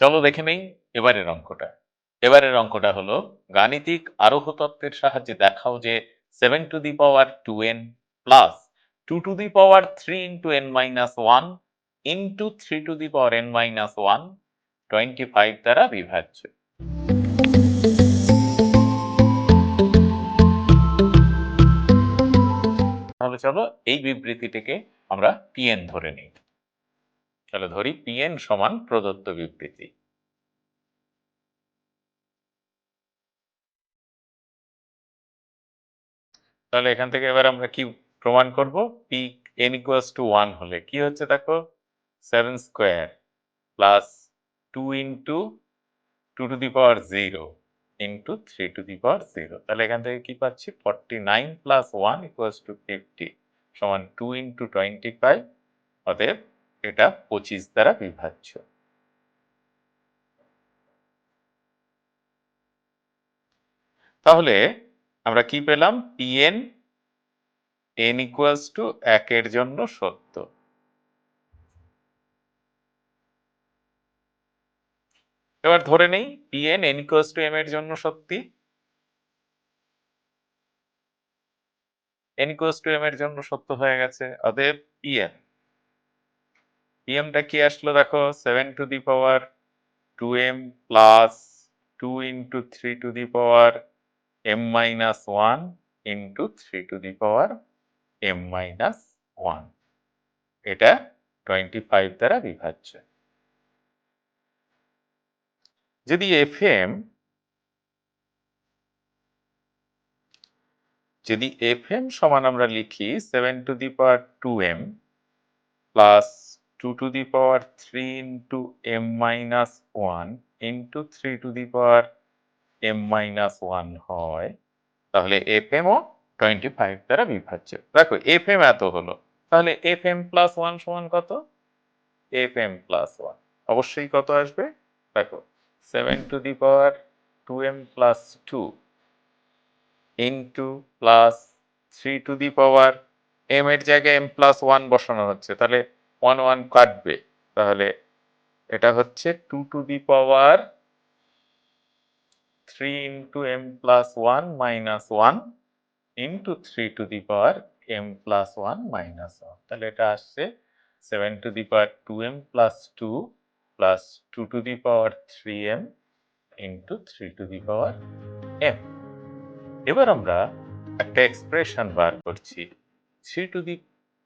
চলো দেখে নেই, এবারের অঙ্কটা। এবারের অঙ্কটা হলো, গাণিতিক আরোহ তত্ত্বের সাহায্যে দেখাও যে seven to the power two n plus two to the power three into n minus one into three to the power n minus one twenty five দ্বারা বিভাজ্য। তাহলে চলো এই বিবৃতিটিকে আমরা পিএন ধরে নিই। তাহলে ধরি পিএন সমান প্রদত্ত বিবৃতি। তাহলে এখান থেকে এবার আমরা কি প্রমাণ করব? P n equals to one হলে কি হচ্ছে দেখো? Seven square plus two into two to the power zero into three to the power zero তাহলে এখান থেকে কি পাচ্ছি? Forty nine plus one equals to fifty সমান টু ইন্টু টোয়েন্টি ফাইভ অতএব এটা পঁচিশ দ্বারা বিভাজ্য। তাহলে আমরা কি পেলাম? পিএন এন ইকুয়ালস টু একের জন্য সত্য। এবার ধরে নেই PN n equals to m এর জন্য সত্যি। এন ইকুয়ালস টু এম এর জন্য সত্য হয়ে গেছে। অতএব পিএন পিএমটা কি আসলো দেখো? Seven to the power two m plus two into three to the power m minus one into three to the power m minus one এটা টোয়েন্টি ফাইভ দ্বারা বিভাজ্য। যদি এফ এম যদি এফ এম সমান আমরা লিখি seven to the power two m plus two to the power three into m minus one into three to the power m minus one হয়, তাহলে এফ এমও twenty five দ্বারা বিভাজ্য। দেখো F M এত হলো, তাহলে এফ এম প্লাস ওয়ান সমান কত? এফ এম প্লাস ওয়ান অবশ্যই কত আসবে? দেখো seven to the power two m plus two into plus three to the power m এর জায়গায় এম প্লাস ওয়ান বসানো হচ্ছে, তাহলে ওয়ান ওয়ান কাটবে। তাহলে এটা হচ্ছে two to the power three into m plus one minus one into three to the power m plus one minus one তাহলে এটা আসছে seven to the power two m plus two plus two to the power three m into three to the power m এবার আমরা একটা expression বার করছি। Three to the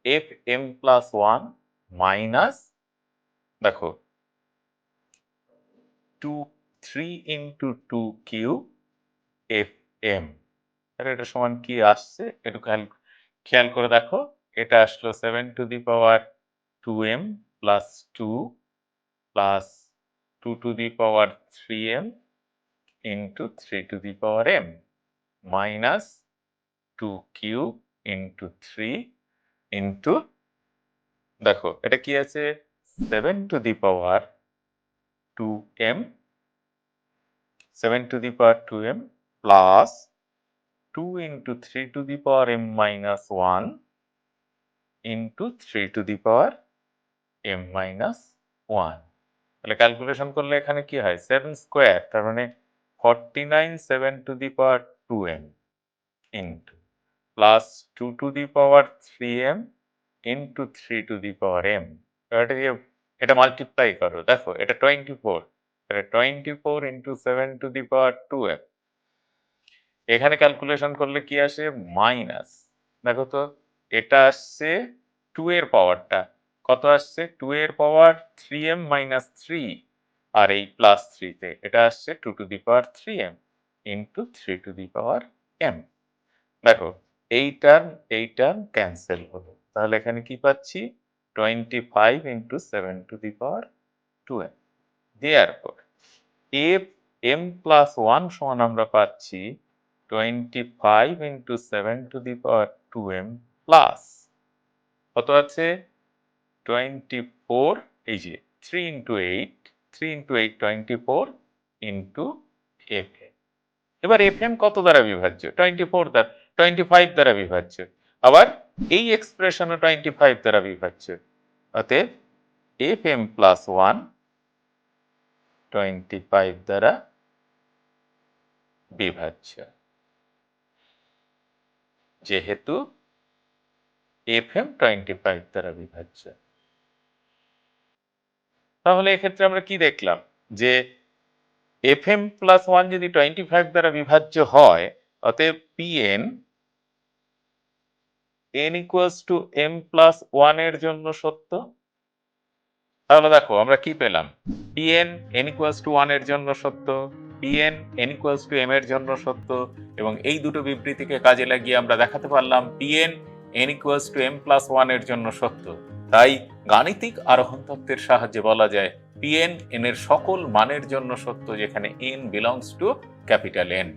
F m plus one minus, দেখো, two, three into two Q F m. তাহলে এটা সমান কি আসছে? একটু খেয়াল করে দেখো, এটা আসলো seven to the power two m plus two plus two to the power three m into three to the power m minus two Q into three into দেখো, এটা কি আছে? Seven to the power two m seven to the power two m plus two into three to the power m minus one into three to the power m minus one তাহলে calculation করলে এখানে কি হয়? Seven square তার মানে forty nine seven to the power two m into plus two to the power three m into three to the power m এটা দিয়ে, এটা মাল্টিপ্লাই করো, দেখো, এটা টোয়েন্টি ফোর তাহলে twenty four into seven to the power two m এখানে calculation করলে কি আসে? মাইনাস দেখো তো, এটা আসছে টু এর পাওয়ারটা কত আসছে? টু এর power three m minus three আর এই প্লাস থ্রিতে এটা আসছে two to the power three m into three to the power m দেখো এই টার্ম এই টার্ম ক্যান্সেল হলো। তাহলে এখানে কি পাচ্ছি? Twenty five into seven to the power two m there পর এফ এম প্লাস ওয়ান সমান আমরা পাচ্ছি twenty five into seven to the power two m plus কত আছে? টোয়েন্টি ফোর এই যে three into eight three into eight twenty four into F m এবার F m কত দ্বারা বিভাজ্য? টোয়েন্টি ফোর দ্বারা টোয়েন্টি ফাইভ দ্বারা বিভাজ্য। আবার এই এক্সপ্রেশনও টোয়েন্টি ফাইভ দ্বারা বিভাজ্য অতএব F m plus one twenty five দ্বারা বিভাজ্য। যেহেতু এফ এম টোয়েন্টি ফাইভ দ্বারা বিভাজ্য। তাহলে এক্ষেত্রে আমরা কি দেখলাম? যে এফ এম প্লাস ওয়ান যদি টোয়েন্টি ফাইভ দ্বারা বিভাজ্য হয়, অতএব P n n equals to m plus ওয়ানের জন্য সত্য? তাহলে দেখো, আমরা কি পেলাম? পিএন এন ইকুয়ালস টু ওয়ানের জন্য সত্য PN n equals to m এর জন্য সত্য, এবং এই দুটো বিবৃতিকে কাজে লাগিয়ে আমরা দেখাতে পারলাম PN n equals to m plus ওয়ানের জন্য সত্য। তাই গাণিতিক আরোহণ তত্ত্বের সাহায্যে বলা যায় পিএন এন এর সকল মানের জন্য সত্য, যেখানে n belongs to capital N